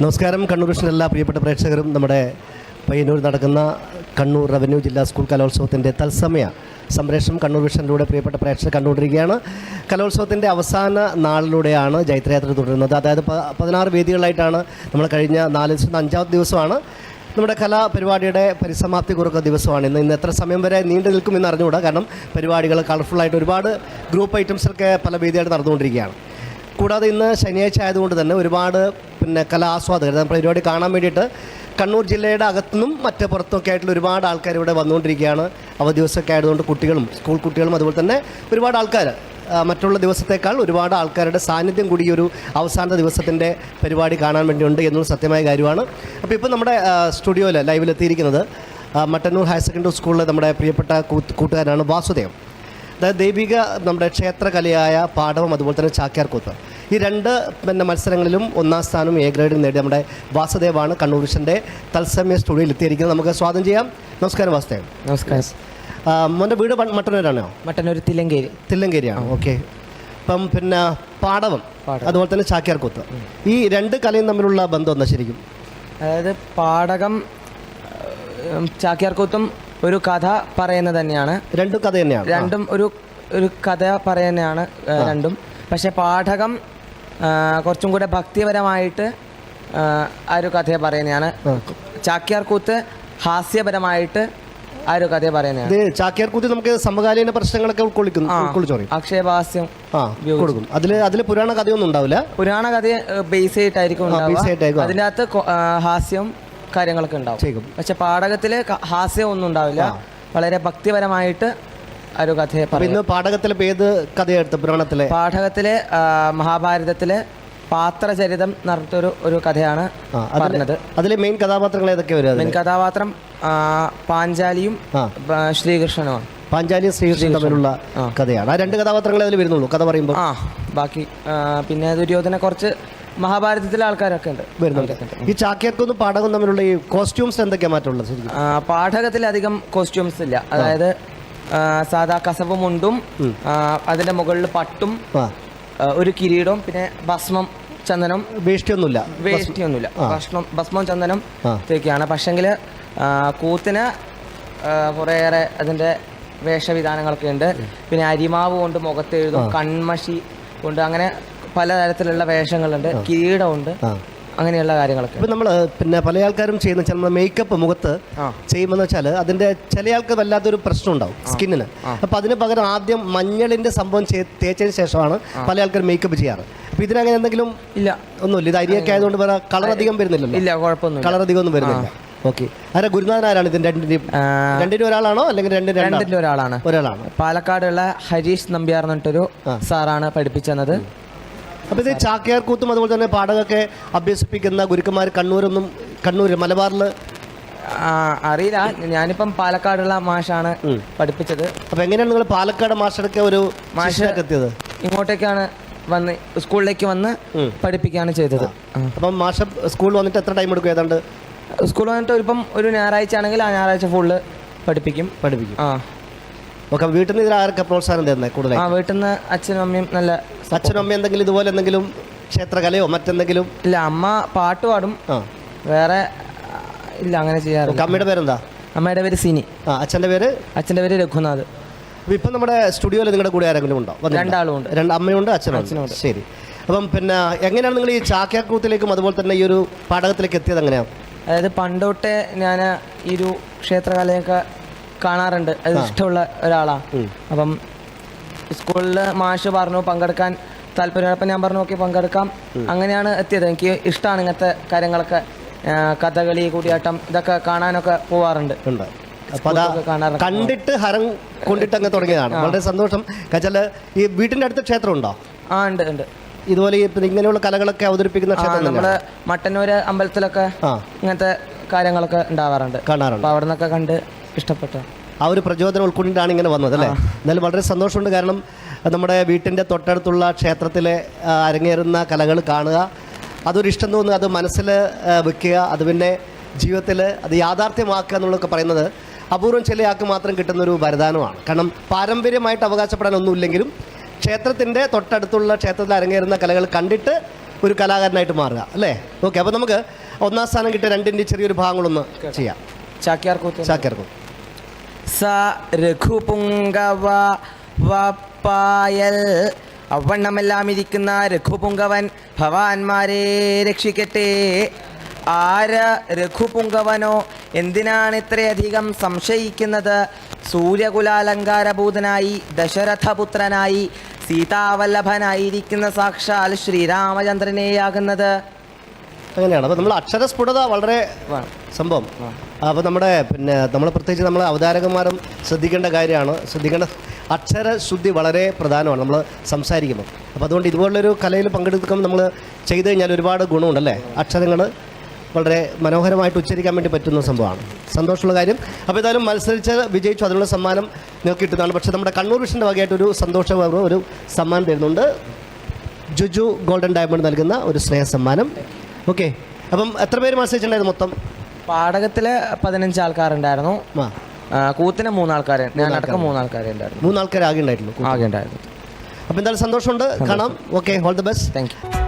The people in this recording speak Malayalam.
നമസ്കാരം. കണ്ണൂർ വിഷന്റെ എല്ലാ പ്രിയപ്പെട്ട പ്രേക്ഷകരും. നമ്മുടെ പയ്യന്നൂർ നടക്കുന്ന കണ്ണൂർ റവന്യൂ ജില്ലാ സ്കൂൾ കലോത്സവത്തിന്റെ തത്സമയ സംപ്രേഷണം കണ്ണൂർ വിഷനിലൂടെ പ്രിയപ്പെട്ട പ്രേക്ഷകർ കണ്ടുകൊണ്ടിരിക്കുകയാണ്. കലോത്സവത്തിന്റെ അവസാന നാളിലൂടെയാണ് ജൈത്രയാത്ര തുടരുന്നത്. അതായത് പതിനാറ് വേദികളായിട്ടാണ് നമ്മൾ കഴിഞ്ഞ നാല് ദിവസം അഞ്ചാമത്തെ ദിവസമാണ്. നമ്മുടെ കലാപരിപാടിയുടെ പരിസമാപ്തി കുറുക്കുന്ന ദിവസമാണ്. ഇന്ന് ഇന്ന് എത്ര സമയം വരെ നീണ്ടു നിൽക്കുമെന്ന് അറിഞ്ഞുകൂടാ. കാരണം പരിപാടികൾ കളർഫുള്ളായിട്ട് ഒരുപാട് ഗ്രൂപ്പ് ഐറ്റംസൊക്കെ പല വേദിയായിട്ട് നടന്നുകൊണ്ടിരിക്കുകയാണ്. കൂടാതെ ഇന്ന് ശനിയാഴ്ച ആയതുകൊണ്ട് തന്നെ ഒരുപാട് പിന്നെ കലാസ്വാദകർ പരിപാടി കാണാൻ വേണ്ടിയിട്ട് കണ്ണൂർ ജില്ലയുടെ അകത്തുനിന്നും മറ്റ് പുറത്തുമൊക്കെ ആയിട്ടുള്ള ഒരുപാട് ആൾക്കാർ ഇവിടെ വന്നുകൊണ്ടിരിക്കുകയാണ്. അവധി ദിവസമൊക്കെ ആയതുകൊണ്ട് കുട്ടികളും സ്കൂൾ കുട്ടികളും അതുപോലെ തന്നെ ഒരുപാട് ആൾക്കാർ മറ്റുള്ള ദിവസത്തേക്കാൾ ഒരുപാട് ആൾക്കാരുടെ സാന്നിധ്യം കൂടി ഒരു അവസാന ദിവസത്തിന്റെ പരിപാടി കാണാൻ വേണ്ടിയുണ്ട് എന്നുള്ള സത്യമായ കാര്യമാണ്. അപ്പോൾ ഇപ്പോൾ നമ്മുടെ സ്റ്റുഡിയോയിൽ ലൈവിലെത്തിയിരിക്കുന്നത് മട്ടന്നൂർ ഹയർ സെക്കൻഡറി സ്കൂളിലെ നമ്മുടെ പ്രിയപ്പെട്ട കൂട്ടുകാരനാണ് വാസുദേവ് അതായത് ദൈവിക നമ്മുടെ ക്ഷേത്രകലയായ പാടവം അതുപോലെ തന്നെ ചാക്യാർകൂത്ത്. ഈ രണ്ട് പിന്നെ മത്സരങ്ങളിലും ഒന്നാം സ്ഥാനം എ ഗ്രേഡും നേടി നമ്മുടെ വാസുദേവാണ് കണ്ണൂർ വിഷന്റെ തത്സമയ സ്റ്റുഡിയോയിൽ എത്തിയിരിക്കുന്നത്. നമുക്ക് സ്വാഗതം ചെയ്യാം. നമസ്കാരം വാസുദേവ്. നമസ്കാരം. മോന്റെ വീട് മട്ടന്നൂരാണോ? മട്ടന്നൂർ തില്ലങ്കേരി. തില്ലങ്കേരിയാണ്? ഓക്കെ. ഇപ്പം പിന്നെ പാടവം. അതുപോലെ തന്നെ ചാക്യാർകൂത്ത്. ഈ രണ്ട് കലയും തമ്മിലുള്ള ബന്ധം എന്താ ശരിക്കും? അതായത് പാടകം ചാക്യാർകൂത്തും ഒരു കഥ പറയുന്നത് തന്നെയാണ്. രണ്ടും കഥ തന്നെയാണ്. രണ്ടും ഒരു ഒരു കഥ പറയുന്നതാണ് രണ്ടും. പക്ഷെ പാഠകം കുറച്ചും കൂടെ ഭക്തിപരമായിട്ട് ആ, ഒരു കഥയെ പറയുന്നതാണ്. ചാക്യാർകൂത്ത് ഹാസ്യപരമായിട്ട് ആ ഒരു കഥയെ പറയുന്നതാണ്. ചാക്യാർ ചാക്യാർകൂത്ത് നമുക്ക് സമകാലീന പ്രശ്നങ്ങളൊക്കെ ഉൾക്കൊള്ളിക്കുന്നു ഉൾക്കൊള്ളിച്ചു പറയും. അക്ഷയഭാസ്യം കൊടുക്കും. അതിൽ അതിൽ പുരാണ കഥയൊന്നും ഉണ്ടാവില്ല. പുരാണ കഥയെ ബേസ് ആയിട്ടായിരിക്കും. അതിന്റെ അകത്ത് ഹാസ്യവും കാര്യങ്ങളൊക്കെ ഉണ്ടാവും. പക്ഷെ പാഠകത്തിൽ ഹാസ്യം ഒന്നും ഉണ്ടാവില്ല. വളരെ ഭക്തിപരമായിട്ട് ഒരു കഥയെ പറയുന്നു. പറയും ഇന്ന് പാഠകത്തിലെ ഏത് കഥയെടുത്ത് പുരാണത്തിലെ? പാഠകത്തിലെ മഹാഭാരതത്തിലെ പാത്രചരിതം നടത്തൊരു ഒരു കഥയാണ് പറഞ്ഞത്. അതിലെ മെയിൻ കഥാപാത്രങ്ങൾ ഏതൊക്കെ വരും മെയിൻ കഥാപാത്രം പാഞ്ചാലിയും ശ്രീകൃഷ്ണനും ശ്രീകൃഷ്ണനുമാണ്. പാഞ്ചാലിയും ശ്രീകൃഷ്ണനും തമ്മിലുള്ള കഥയാണ്. ആ രണ്ട് കഥാപാത്രങ്ങളെ അതിൽ വരുന്നുള്ളൂ കഥ പറയുമ്പോൾ. ആ ബാക്കി പിന്നെ ദുര്യോധന കുറച്ച് മഹാഭാരതത്തിലെ ആൾക്കാരൊക്കെ ഉണ്ട് വരുന്നുണ്ട്. ഈ ചാക്യാർക്കും പാഠകം തമ്മിലുള്ള ഈ കോസ്റ്റ്യൂംസ് എന്തൊക്കെയാ മാറ്റമുള്ളത് ശരിക്കും? ആ, അധികം കോസ്റ്റ്യൂംസ് ഇല്ല. അതായത് ആ, സാധാ കസവ് മുണ്ടും ആ, അതിന്റെ മുകളിൽ പട്ടും ആ. ആ, ഒരു കിരീടവും പിന്നെ ഭസ്മം ചന്ദനം. വേഷ്ടിയൊന്നുമില്ല. വേഷ്ടിയൊന്നുമില്ല. ഭക്ഷണം ഭസ്മം ചന്ദനം ആ. ഇതൊക്കെയാണ് പക്ഷെങ്കിൽ കൂത്തിന് ആ, കുറേയേറെ അതിന്റെ വേഷവിധാനങ്ങളൊക്കെ ഉണ്ട്. പിന്നെ അരിമാവ് കൊണ്ട് മുഖത്ത് എഴുതും കൺമഷി കൊണ്ട് അങ്ങനെ പലതരത്തിലുള്ള വേഷങ്ങളുണ്ട് കിരീടമുണ്ട് അങ്ങനെയുള്ള കാര്യങ്ങളൊക്കെ. ഇപ്പം നമ്മൾ പിന്നെ പല ആൾക്കാരും ചെയ്യുന്ന വെച്ചാൽ നമ്മൾ മേക്കപ്പ് മുഖത്ത്. ചെയ്യുമ്പോൾ വെച്ചാൽ അതിന്റെ ചില ആൾക്ക് വല്ലാത്തൊരു പ്രശ്നം ഉണ്ടാവും സ്കിന്നിന് അപ്പം അതിന് പകരം ആദ്യം മഞ്ഞളിന്റെ സംഭവം തേച്ചതിന് ശേഷമാണ് പല ആൾക്കാരും മേക്കപ്പ് ചെയ്യാറ്. അപ്പോൾ ഇതിനങ്ങനെ എന്തെങ്കിലും ഇല്ല. ഒന്നുമില്ല? ഇത് അരിയൊക്കെ ആയതുകൊണ്ട് വേറെ കളർ അധികം വരുന്നില്ലല്ലോ? ഇല്ല കുഴപ്പമൊന്നും കളർ അധികം ഒന്നും വരുന്നില്ല. ഓക്കെ ആരാ? ഗുരുനാഥൻ ആരാണ്? ഇതിന്റെ രണ്ടിന്റെയും രണ്ടിന്റെ രണ്ടിനും ഒരാളാണോ അല്ലെങ്കിൽ രണ്ട്? രണ്ടിന്റെ ഒരാളാണ്. ഒരാളാണ്. പാലക്കാടുള്ള ഹരീഷ് നമ്പ്യാർ എന്നിട്ടൊരു സാറാണ് പഠിപ്പിച്ചത് അപ്പോൾ ഇത് ചാക്യാർ കൂത്തും അതുപോലെ തന്നെ പാടകമൊക്കെ അഭ്യസിപ്പിക്കുന്ന ഗുരുക്കന്മാർ കണ്ണൂരൊന്നും കണ്ണൂർ മലബാറിൽ? അറിയില്ല. ഞാനിപ്പം പാലക്കാടുള്ള മാഷാണ് പഠിപ്പിച്ചത്. അപ്പോൾ എങ്ങനെയാണ് നിങ്ങൾ പാലക്കാട് മാഷടക്കെ ഒരു മാഷൊക്കെ എത്തിയത്? ഇങ്ങോട്ടേക്കാണ് വന്ന് സ്കൂളിലേക്ക് വന്ന് പഠിപ്പിക്കുകയാണ് ചെയ്തത്. അപ്പം മാഷ സ്കൂളിൽ വന്നിട്ട് എത്ര ടൈം എടുക്കും ഏതാണ്ട്? സ്കൂളിൽ വന്നിട്ട് ഇപ്പം ഒരു ഞായറാഴ്ച ആണെങ്കിൽ ആ ഞായറാഴ്ച ഫുള്ള് പഠിപ്പിക്കും. പഠിപ്പിക്കും. ആ. ഓക്കെ വീട്ടിൽ നിന്ന് ഇതിൽ ആരൊക്കെ പ്രോത്സാഹനം തരുന്നത് ആ കൂടുതലായി വീട്ടിൽ നിന്ന് അച്ഛനും അമ്മയും നല്ല അച്ഛനും അമ്മയും എന്തെങ്കിലും ഇതുപോലെ എന്തെങ്കിലും ക്ഷേത്രകലയോ മറ്റെന്തെങ്കിലും? ഇല്ല അമ്മ പാട്ട് പാടും. ആ. വേറെ ആ, ഇല്ല അങ്ങനെ ചെയ്യാറില്ല. അമ്മയുടെ പേരെന്താ? അമ്മയുടെ പേര് സിനി. ആ അച്ഛന്റെ പേര്? അച്ഛന്റെ പേര് രഘുനാഥ്. അപ്പോൾ ഇപ്പം നമ്മുടെ സ്റ്റുഡിയോയിൽ നിങ്ങളുടെ കൂടെ ആരെങ്കിലും ഉണ്ടോ? രണ്ടാളും ഉണ്ട് രണ്ട് അമ്മയുണ്ട് അച്ഛനും അച്ഛനുണ്ട്. ശരി. അപ്പം പിന്നെ എങ്ങനെയാണ് നിങ്ങൾ ഈ ചാക്യാക്കൂത്തിലേക്കും അതുപോലെ തന്നെ ഈ ഒരു പാടകത്തിലേക്ക് എത്തിയത് എങ്ങനെയാണ്? അതായത് പണ്ടോട്ടേ ഞാൻ ഈ ഒരു ക്ഷേത്രകലയൊക്കെ കാണാറുണ്ട്. അത് ഇഷ്ടമുള്ള ഒരാളാണ് അപ്പം സ്കൂളിൽ മാഷ് പറഞ്ഞു പങ്കെടുക്കാൻ താല്പര്യമുള്ളപ്പോൾ ഞാൻ പറഞ്ഞു നോക്കി പങ്കെടുക്കാം. അങ്ങനെയാണ് എത്തിയത്. എനിക്ക് ഇഷ്ടമാണ് ഇങ്ങനത്തെ കാര്യങ്ങളൊക്കെ. കഥകളി കൂടിയാട്ടം ഇതൊക്കെ കാണാനൊക്കെ പോവാറുണ്ട്. കണ്ടിട്ട് ഹരം കൊണ്ടിട്ട് അങ്ങ് തുടങ്ങിയതാണ് വളരെ സന്തോഷം. കച്ചാൽ ഈ വീട്ടിന്റെ അടുത്ത് ക്ഷേത്രം ഉണ്ടോ ആ ഉണ്ട് ഉണ്ട്. ഇതുപോലെ ഇങ്ങനെയുള്ള കലകളൊക്കെ അവതരിപ്പിക്കുന്ന ക്ഷേത്രം നമ്മൾ മട്ടന്നൂര് അമ്പലത്തിലൊക്കെ ഇങ്ങനത്തെ കാര്യങ്ങളൊക്കെ ഉണ്ടാവാറുണ്ട്. കാണാറുണ്ട്. അവിടെ നിന്നൊക്കെ കണ്ട് ഇഷ്ടപ്പെട്ടു. ആ ഒരു പ്രചോദനം ഉൾക്കൊണ്ടിട്ടാണ് ഇങ്ങനെ വന്നത് അല്ലേ? എന്നാലും വളരെ സന്തോഷമുണ്ട്. കാരണം നമ്മുടെ വീട്ടിന്റെ തൊട്ടടുത്തുള്ള ക്ഷേത്രത്തിലെ അരങ്ങേറുന്ന കലകൾ കാണുക അതൊരു ഇഷ്ടം തോന്നുക അത് മനസ്സിൽ വെക്കുക അത് പിന്നെ ജീവിതത്തിൽ അത് യാഥാർത്ഥ്യമാക്കുക എന്നുള്ളതൊക്കെ പറയുന്നത് അപൂർവം ചില ആൾക്ക് മാത്രം കിട്ടുന്നൊരു വരദാനമാണ്. കാരണം പാരമ്പര്യമായിട്ട് അവകാശപ്പെടാൻ ഒന്നുമില്ലെങ്കിലും ക്ഷേത്രത്തിന്റെ തൊട്ടടുത്തുള്ള ക്ഷേത്രത്തിൽ അരങ്ങേറുന്ന കലകൾ കണ്ടിട്ട് ഒരു കലാകാരനായിട്ട് മാറുക അല്ലേ? ഓക്കെ അപ്പോൾ നമുക്ക് ഒന്നാം സ്ഥാനം കിട്ടിയ രണ്ടിന്റെ ചെറിയൊരു ഭാഗങ്ങളൊന്ന് ചെയ്യാം. ചാക്യാർ കൂത്ത് ചാക്കിയർക്കും സ രഘുപുങ്കവ വപ്പായൽ അവണ്ണമെല്ലാം ഇരിക്കുന്ന രഘുപുങ്കവൻ ഭവാന്മാരെ രക്ഷിക്കട്ടെ. ആര രഘുപുങ്കവനോ എന്തിനാണ് ഇത്രയധികം സംശയിക്കുന്നത്? സൂര്യകുലാലങ്കാരഭൂതനായി ദശരഥപുത്രനായി സീതാവല്ലഭനായിരിക്കുന്ന സാക്ഷാൽ ശ്രീരാമചന്ദ്രനെയാകുന്നത്. അങ്ങനെയാണ്. അപ്പോൾ നമ്മൾ അക്ഷരസ്ഫുടത വളരെ സംഭവം. അപ്പോൾ നമ്മുടെ പിന്നെ നമ്മൾ പ്രത്യേകിച്ച് നമ്മൾ അവതാരകന്മാരും ശ്രദ്ധിക്കേണ്ട കാര്യമാണ്. ശ്രദ്ധിക്കേണ്ട അക്ഷരശുദ്ധി വളരെ പ്രധാനമാണ് നമ്മൾ സംസാരിക്കുമ്പോൾ അപ്പോൾ അതുകൊണ്ട് ഇതുപോലുള്ളൊരു കലയിൽ പങ്കെടുക്കുമ്പോൾ നമ്മൾ ചെയ്തു കഴിഞ്ഞാൽ ഒരുപാട് ഗുണമുണ്ടല്ലേ? അക്ഷരങ്ങൾ വളരെ മനോഹരമായിട്ട് ഉച്ചരിക്കാൻ വേണ്ടി പറ്റുന്ന സംഭവമാണ്. സന്തോഷമുള്ള കാര്യം. അപ്പോൾ ഏതായാലും മത്സരിച്ച് വിജയിച്ചു. അതിനുള്ള സമ്മാനം നിങ്ങൾക്ക് കിട്ടുന്നതാണ് പക്ഷേ നമ്മുടെ കണ്ണൂർ വിഷന്റെ വകയായിട്ട് ഒരു സന്തോഷപൂർവം ഒരു സമ്മാനം തരുന്നുണ്ട്. ജുജു ഗോൾഡൻ ഡയമണ്ട് നൽകുന്ന ഒരു സ്നേഹ സമ്മാനം. ഓക്കെ. അപ്പം എത്ര പേര് മത്സരിച്ചിട്ടുണ്ടായിരുന്നു മൊത്തം? പാടകത്തിൽ പതിനഞ്ച് ആൾക്കാരുണ്ടായിരുന്നു. കൂത്തിന് മൂന്നാൾക്കാർ ഞാൻ അടക്കം മൂന്നാൾക്കാരെ. ഉണ്ടായിരുന്നു മൂന്നാൾക്കാർ ആകെ ഉണ്ടായിരുന്നു ആകെ ഉണ്ടായിരുന്നു. അപ്പോൾ എന്തായാലും സന്തോഷമുണ്ട്. കാണാം. Okay all the best thank you